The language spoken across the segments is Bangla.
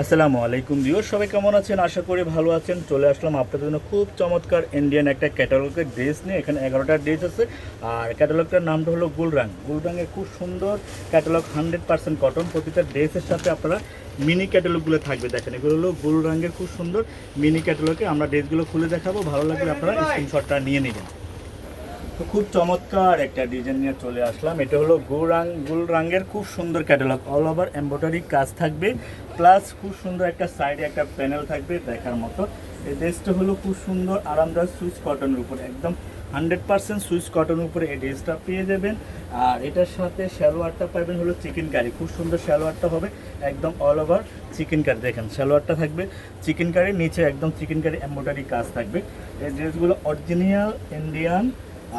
আসসালামু আলাইকুম ভিউয়ার সবাই কেমন আছেন? আশা করি ভালো আছেন। চলে আসলাম আপনাদের জন্য খুব চমৎকার ইন্ডিয়ান একটা ক্যাটালগের ড্রেস নিয়ে। এখানে এগারোটা ড্রেস আছে। আর ক্যাটালগটার নামটা হলো গুলরাং। গুলরাঙের খুব সুন্দর ক্যাটালগ হান্ড্রেড পার্সেন্ট কটন প্রতিটা ড্রেসের সাথে আপনারা মিনি ক্যাটালগুলো থাকবে। দেখেন, এগুলো হলো গুলরাঙ্গের খুব সুন্দর মিনি ক্যাটালগে আমরা ড্রেসগুলো খুলে দেখাবো। ভালো লাগলে আপনারা স্ক্রিনশটটা নিয়ে নেবেন। তো খুব চমৎকার একটা ডিজাইন নিয়ে চলে আসলাম। এটা হলো গুলরাং গুলরাঙ্গের খুব সুন্দর ক্যাটালগ অল ওভার এমব্রয়ডারি কাজ থাকবে। প্লাস খুব সুন্দর একটা সাইডে একটা প্যানেল থাকবে দেখার মতো। এই ড্রেসটা হলো খুব সুন্দর আরামদায়ক সুইচ কটনের উপরে, একদম হান্ড্রেড পার্সেন্ট সুইচ কটনের উপরে এই ড্রেসটা পেয়ে যাবেন। আর এটার সাথে শ্যালোয়ারটা পাবেন হলো চিকেন কারি খুব সুন্দর শ্যালোয়ারটা হবে, একদম অল ওভার চিকেন কারি দেখেন শ্যালোয়ারটা থাকবে চিকেন কারি নিচে একদম চিকেন কারি এমব্রয়ডারি কাজ থাকবে। এই ড্রেসগুলো অরিজিনাল ইন্ডিয়ান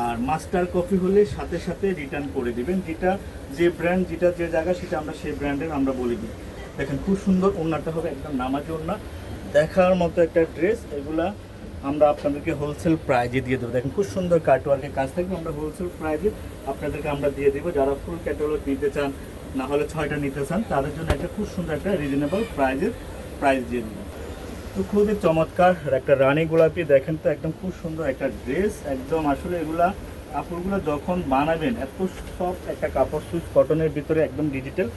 আর মাস্টার কপি হলে সাথে সাথে রিটার্ন করে দিবেন। যেটা যে ব্র্যান্ড, যেটা যে জায়গা, সেটা আমরা সেই ব্র্যান্ডের আমরা বলে দিই। দেখেন, খুব সুন্দর ওড়নাটা হবে, একদম নামাজি ওড়না। দেখার মতো একটা ড্রেস, এগুলা আমরা আপনাদেরকে হোলসেল প্রাইজে দিয়ে দেবো। দেখেন, খুব সুন্দর কাটওয়ার্কের কাজ থাকবে, আমরা হোলসেল প্রাইজে আপনাদেরকে আমরা দিয়ে দেবো। যারা ফুল ক্যাটালগ নিতে চান, না হলে ছয়টা নিতে চান, তাদের জন্য একটা খুব সুন্দর একটা রিজনেবল প্রাইজের প্রাইস দিয়ে দেবো। তো খুবই চমৎকার একটা রানী গোলাপি। দেখেন তো, একদম খুব সুন্দর একটা ড্রেস একদম আসলে এগুলা কাপড়গুলো যখন বানাবেন, এত সব একটা কাপড় সুইচ কটনের ভিতরে একদম ডিজিটাল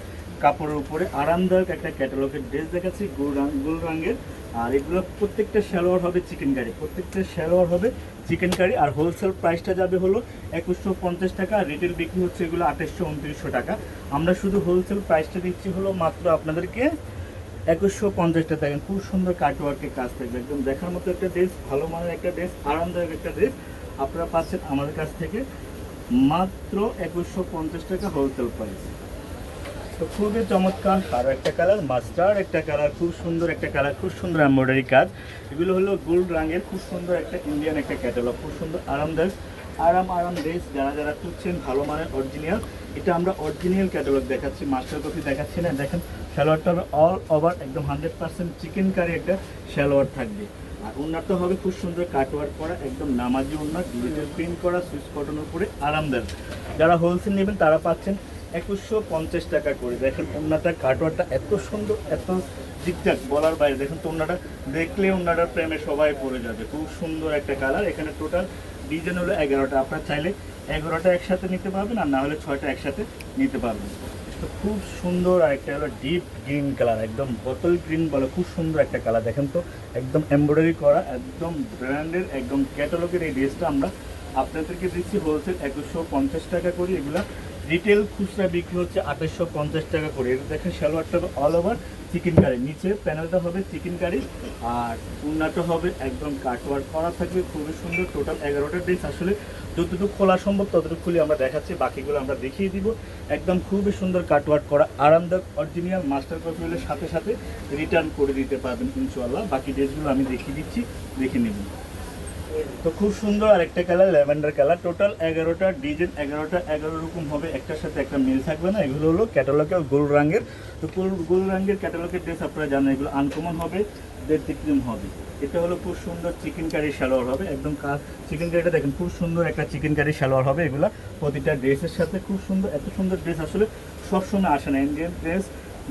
কাপড়ের উপরে, আরামদায়ক একটা ক্যাটালগের ড্রেস দেখাচ্ছি গুল রং গুল রঙের আর এগুলো প্রত্যেকটা সালোয়ার হবে চিকেন কারি প্রত্যেকটা সালোয়ার হবে চিকেন কারি আর হোলসেল প্রাইসটা যাবে হলো একুশশো পঞ্চাশ টাকা। রিটেল বিক্রি হচ্ছে এগুলো আঠাশশো উনত্রিশশো টাকা। আমরা শুধু হোলসেল প্রাইসটা দিচ্ছি হলো মাত্র আপনাদেরকে একুশশো পঞ্চাশটা দেখেন, খুব সুন্দর কাটওয়ার্কের কাজ থাকবে। একদম দেখার মতো একটা ড্রেস ভালো মানের একটা ড্রেস আরামদায়ক একটা ড্রেস আপনারা পাচ্ছেন আমাদের কাছ থেকে। মাত্র একুশশো পঞ্চাশ টাকা হোলসেল প্রাইস তো খুবই চমৎকার আরও একটা কালার মাস্টার একটা কালার খুব সুন্দর একটা কালার খুব সুন্দর এমব্রয়ডারি কাজ। এগুলো হলো গোল্ড রঙের, খুব সুন্দর একটা ইন্ডিয়ান একটা ক্যাটালগ খুব সুন্দর, আরামদায়ক, আরাম আরাম ড্রেস যারা যারা খুঁজছেন ভালো মানের অরিজিনাল এটা আমরা অরিজিনাল ক্যাটালগ দেখাচ্ছি মাস্টার কপি দেখাচ্ছি না। দেখেন, সালোয়ারটা হবে অল ওভার একদম হান্ড্রেড পার্সেন্ট চিকেন কারি একটা সালোয়ার থাকবে। আর উন্নারটা হবে খুব সুন্দর কাটওয়ার্ক করা, একদম নামাজি উন্নার ডিজিটাল প্রিন্ট করা, সুইচ কটনের উপরে আরামদায়ক। যারা হোলসেল নেবেন, তারা পাচ্ছেন একুশশো পঞ্চাশ টাকা করে। দেখেন ওন্নাটা কাটওয়ারটা এত সুন্দর, এত ঠিকঠাক বলার বাইরে। দেখুন তো ওন্নাটা দেখলে ওন্নাটার প্রেমে সবাই পড়ে যাবে। খুব সুন্দর একটা কালার এখানে টোটাল ডিজাইন হলো এগারোটা। আপনার চাইলে এগারোটা একসাথে নিতে পারবেন আর না হলে ছয়টা একসাথে নিতে পারবেন। তো খুব সুন্দর আর একটা হলো ডিপ গ্রিন কালার একদম বোতল গ্রিন বলে, খুব সুন্দর একটা কালার দেখেন তো, একদম এমব্রয়ডারি করা, একদম ব্র্যান্ডের একদম ক্যাটালগের এই ড্রেসটা আমরা আপনাদেরকে দিচ্ছি হোলসেল একুশশো পঞ্চাশ টাকা করে এগুলা। রিটেল খুচরা বিক্রি হচ্ছে আঠাশশো পঞ্চাশ টাকা করে। এটা দেখেন সালোয়ারটা হবে অল ওভার চিকেন কারি নিচে প্যানেলটা হবে চিকেন কারি আর উন্নাটা হবে একদম কাটওয়ার্ক করা থাকবে, খুবই সুন্দর। টোটাল এগারোটা ড্রেস আসলে যতটুকু খোলা সম্ভব, ততটুকু খুলে আমরা দেখাচ্ছি, বাকিগুলো আমরা দেখিয়ে দিব। একদম খুবই সুন্দর কাটওয়ার্ক করা, আরামদায়ক অরিজিনাল মাস্টার কপি হলে সাথে সাথে রিটার্ন করে দিতে পারবেন ইনশাল্লাহ বাকি ড্রেসগুলো আমি দেখিয়ে দিচ্ছি, দেখে নেবেন তো খুব সুন্দর আরেকটা কালার, ল্যাভেন্ডার কালার। টোটাল এগারোটা ডিজাইন এগারোটা, এগারো রকম হবে। একটার সাথে একটা মিল থাকবে না। এগুলো হলো ক্যাটালগের গোল রঙের। তো গোল রঙের ক্যাটালগের ড্রেস আপনারা জানেন, এগুলো আনকমন হবে ব্যতিক্রম হবে। এটা হলো খুব সুন্দর চিকেন কারি সালোয়ার হবে। একদম চিকেন কারিটা দেখেন, খুব সুন্দর একটা চিকেন কারি সালোয়ার হবে। এগুলো প্রতিটা ড্রেসের সাথে খুব সুন্দর, এত সুন্দর ড্রেস আসলে সবসময় আসে না। ইন্ডিয়ান ড্রেস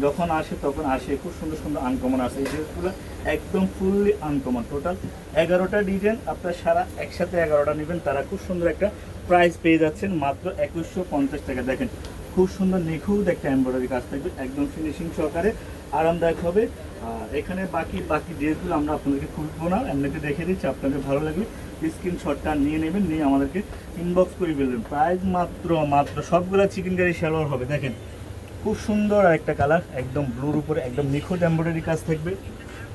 যখন আসে তখন আসে, খুব সুন্দর সুন্দর আনকমন আসে এই ড্রেসগুলো একদম ফুললি আনকমন টোটাল এগারোটা ডিজাইন আপনার সারা একসাথে এগারোটা নেবেন, তারা খুব সুন্দর একটা প্রাইস পেয়ে যাচ্ছেন, মাত্র একুশশো পঞ্চাশ টাকা। দেখেন, খুব সুন্দর নিখুঁত একটা এমব্রয়ডারি কাজ থাকবে, একদম ফিনিশিং সহকারে, আরামদায়ক হবে। আর এখানে বাকি বাকি ড্রেসগুলো আমরা আপনাদেরকে খুলবো না এমনিতে দেখে দিচ্ছি, আপনাদের ভালো লাগলে স্ক্রিনশটটা নিয়ে নেবেন, নিয়ে আমাদেরকে ইনবক্স করে ফেলবেন। প্রাইস মাত্র মাত্র সবগুলো চিকেন কারি সালোয়ার হবে। দেখেন খুব সুন্দর আর একটা কালার একদম ব্লুর উপরে, একদম নিখুঁত এমব্রয়ডারি কাজ থাকবে।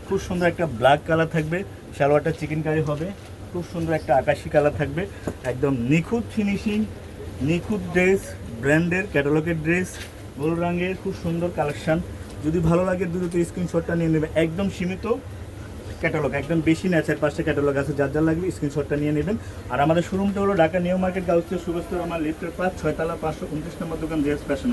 খুব সুন্দর একটা ব্ল্যাক কালার থাকবে, সালোয়ারটা চিকেন কারি হবে। খুব সুন্দর একটা আকাশি কালার থাকবে, একদম নিখুঁত ফিনিশিং নিখুঁত ড্রেস ব্র্যান্ডের ক্যাটালগের ড্রেস গোল রঙের খুব সুন্দর কালেকশান যদি ভালো লাগে দ্রুত স্ক্রিনশটটা নিয়ে নেবে একদম সীমিত ক্যাটালগ একদম বেশি না, চার পাঁচটা ক্যাটালগ আছে। যার যার লাগবে স্ক্রিনশটটা নিয়ে নেবেন। আর আমাদের শোরুমটা হলো ঢাকা নিউ মার্কেট গাউসের সুবস্ত আমার লিফটের পাঁচ ছয়তলা, পাঁচশো উনত্রিশ নম্বর দোকান ড্রেস ফ্যাশন